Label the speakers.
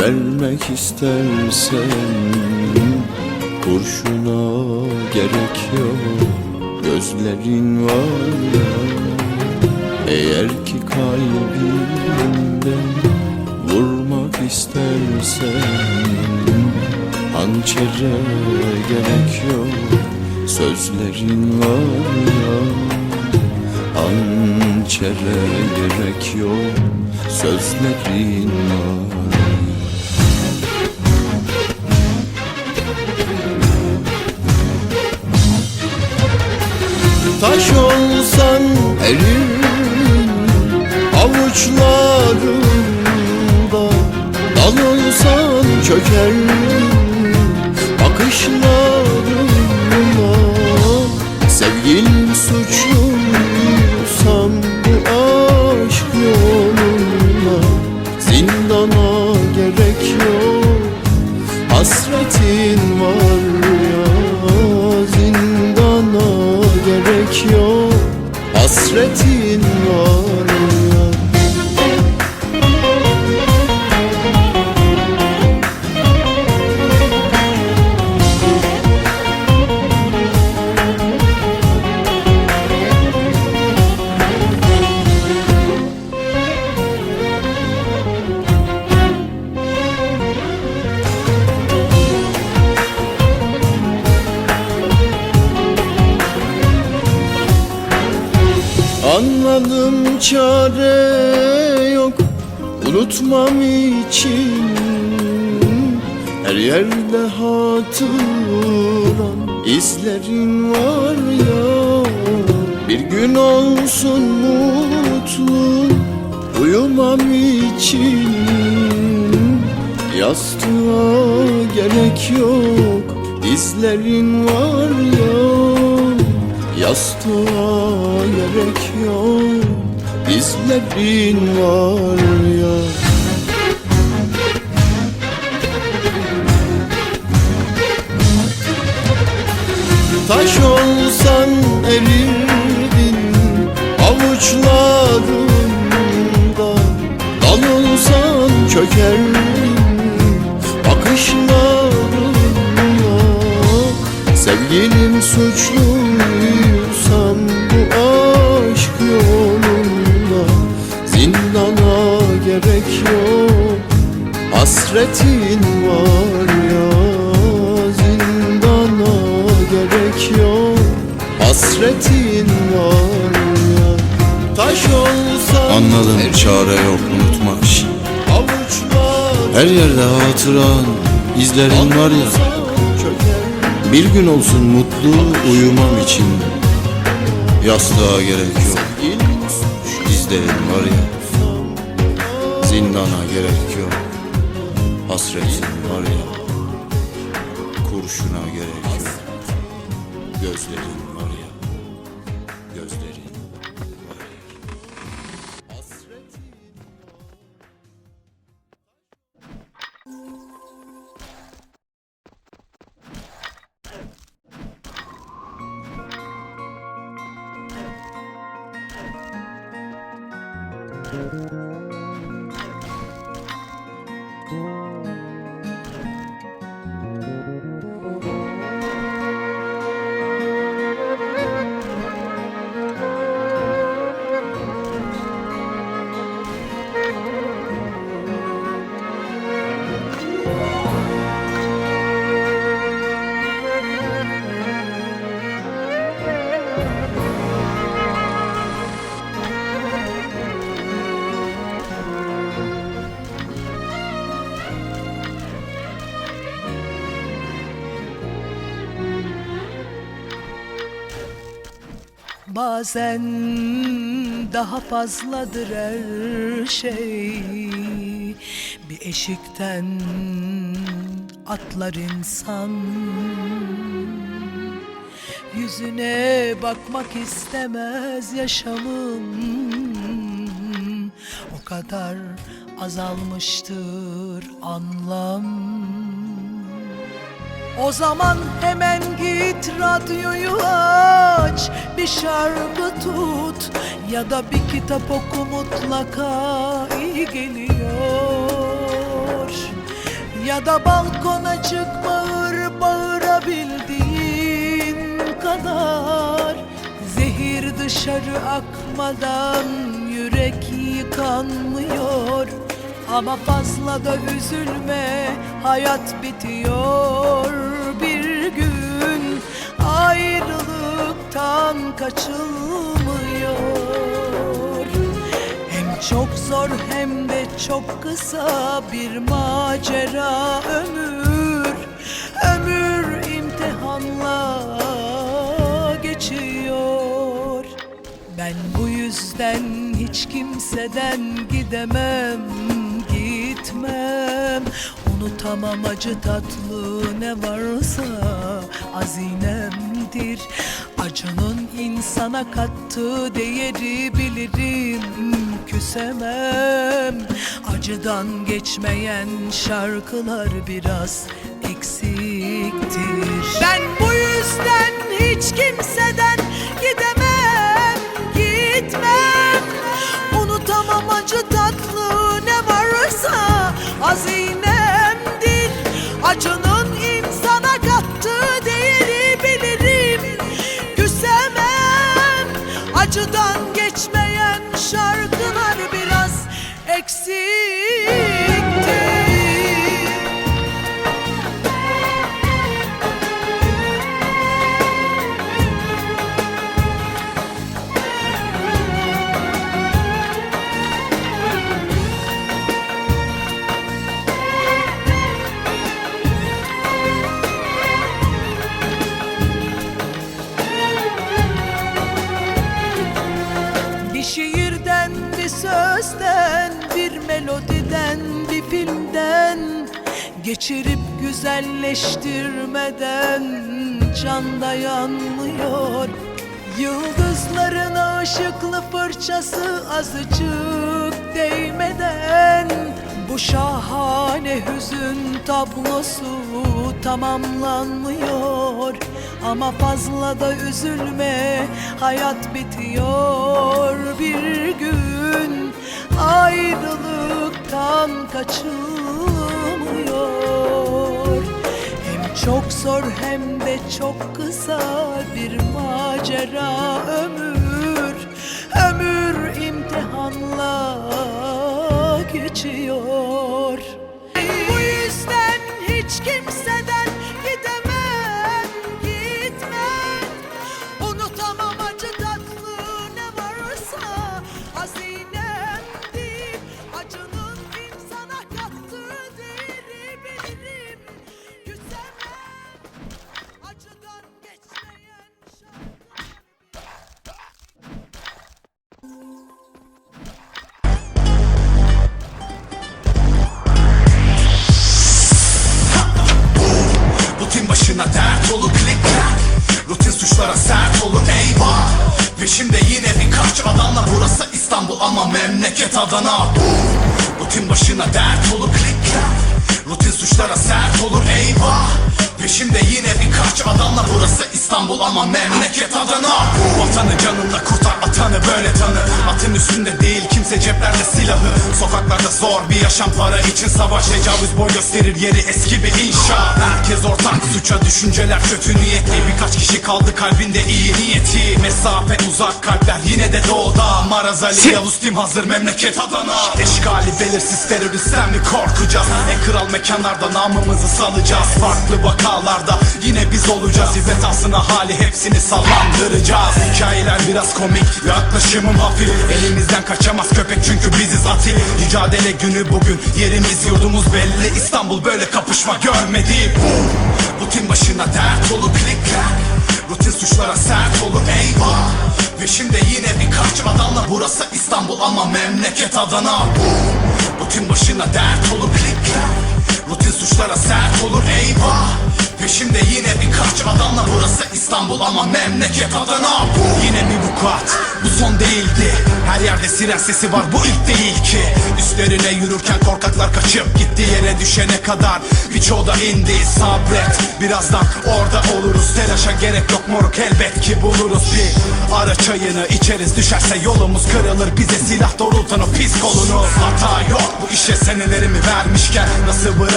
Speaker 1: Vermek istersen kurşuna gerek yok. Gözlerin var ya eğer ki kalbimden vurmak istersen Hançere gerek yok. Sözlerin var ya Hançere gerek yok. Sözlerin var Taş olsan erin avuçlarında Dal olsan çöker bakışlarına Sevgilim suçluysam Anladım çare yok Unutmam için. Her yerde hatıran izlerin var ya. Bir gün olsun mutlu Uyumam için. Yastığa gerek yok Dizlerin var ya Yastığa gerek yok Dizlerin var ya. Taş olsan erirdin avuçlarında Dal olsan çökerdin Hasretin var ya. Taş olsan
Speaker 2: Anladım
Speaker 1: erin
Speaker 2: çare yok unutmak Her yerde hatıran izlerin var ya. Bir gün olsun mutlu uyumam için. Yastığa gerek yok. Dizlerin var ya. Zindana gerek yok. Hasretin var ya. Kurşuna gerek yok. Gözlerin Thank you.
Speaker 3: Bazen daha fazladır her şey. Bir eşikten atlar insan. Yüzüne bakmak istemez yaşamım. O kadar azalmıştır anlam o zaman hemen git radyoyu aç. Bir şarkı tut ya da bir kitap oku mutlaka iyi geliyor. Ya da balkona çık bağır bağırabildiğin kadar. Zehir dışarı akmadan yürek yıkanmıyor. Ama fazla da üzülme hayat bitiyor kaçılmıyor. Hem çok zor hem de çok kısa bir macera. Ömür Ömür imtihanla geçiyor. Ben bu yüzden hiç kimseden gidemem gitmem. Unutamam acı tatlı ne varsa hazinemdir Acının insana kattığı değeri bilirim küsemem. Acıdan geçmeyen şarkılar biraz eksiktir. Ben bu yüzden hiç kimseden gidemem gitmem. Unutamam acı tatlı ne varsa hazinemdir şiirden, bir sözden, bir melodiden, bir filmden Geçirip güzelleştirmeden can dayanmıyor Yıldızların ışıklı fırçası azıcık değmeden Bu şahane hüzün tablosu tamamlanmıyor Ama fazla da üzülme hayat bitiyor bir gün. Ayrılıktan kaçılmıyor. Hem çok zor hem de çok kısa bir macera ömür. Ömür imtihanla geçiyor
Speaker 4: Adana. Rutin başına dert olur klik. Clack Rutin suçlara sert olur eyvah Peşimde yine birkaç adamla Burası İstanbul ama memleket Adana Vatanı canında kurtar atanı böyle tanı. Atın üstünde değil kimse ceplerde silahı. Sokaklarda zor bir yaşam para için savaş Tecavüz boy gösterir yeri eski bir inşa Herkes ortak suça düşünceler kötü niyetli Birkaç kişi kaldı kalbinde iyi niyeti. Mesafe uzak kalpler yine de doğuda Maraz Ali Yavuz Tim hazır memleket Adana Eşkali belirsiz teröristten mi korkacağız? En kral mekanlarda namımızı salacağız. Farklı vakalarda yine biz olacağız. İzzet asına hali hepsini sallandıracağız. Hikayeler biraz komik. Yaklaşımım hafif. Elimizden kaçamaz köpek çünkü biziz atil Mücadele günü bugün. Yerimiz yurdumuz belli. İstanbul böyle kapışma görmedi. Rutin başına dert olur klik clack Rutin suçlara sert olur eyvah! Peşimde yine birkaç adamla Burası İstanbul ama memleket Adana. Rutin başına dert olur klik clack Rutin suçlara sert olur eyvah Peşimde yine birkaç adamla Burası İstanbul ama memleket Adana Yine bir vukuat bu son değildi. Her yerde siren sesi var bu ilk değil ki. Üstlerine yürürken korkaklar kaçıp gitti yere düşene kadar. Birçoğu da indi sabret. Birazdan orada oluruz Telaşa gerek yok moruk elbet ki buluruz. Bir Ara çayını içeriz düşerse yolumuz kırılır. Bize silah doğrultan o pis kolunuz. Hata yok bu işe senelerimi vermişken Nasıl bırakır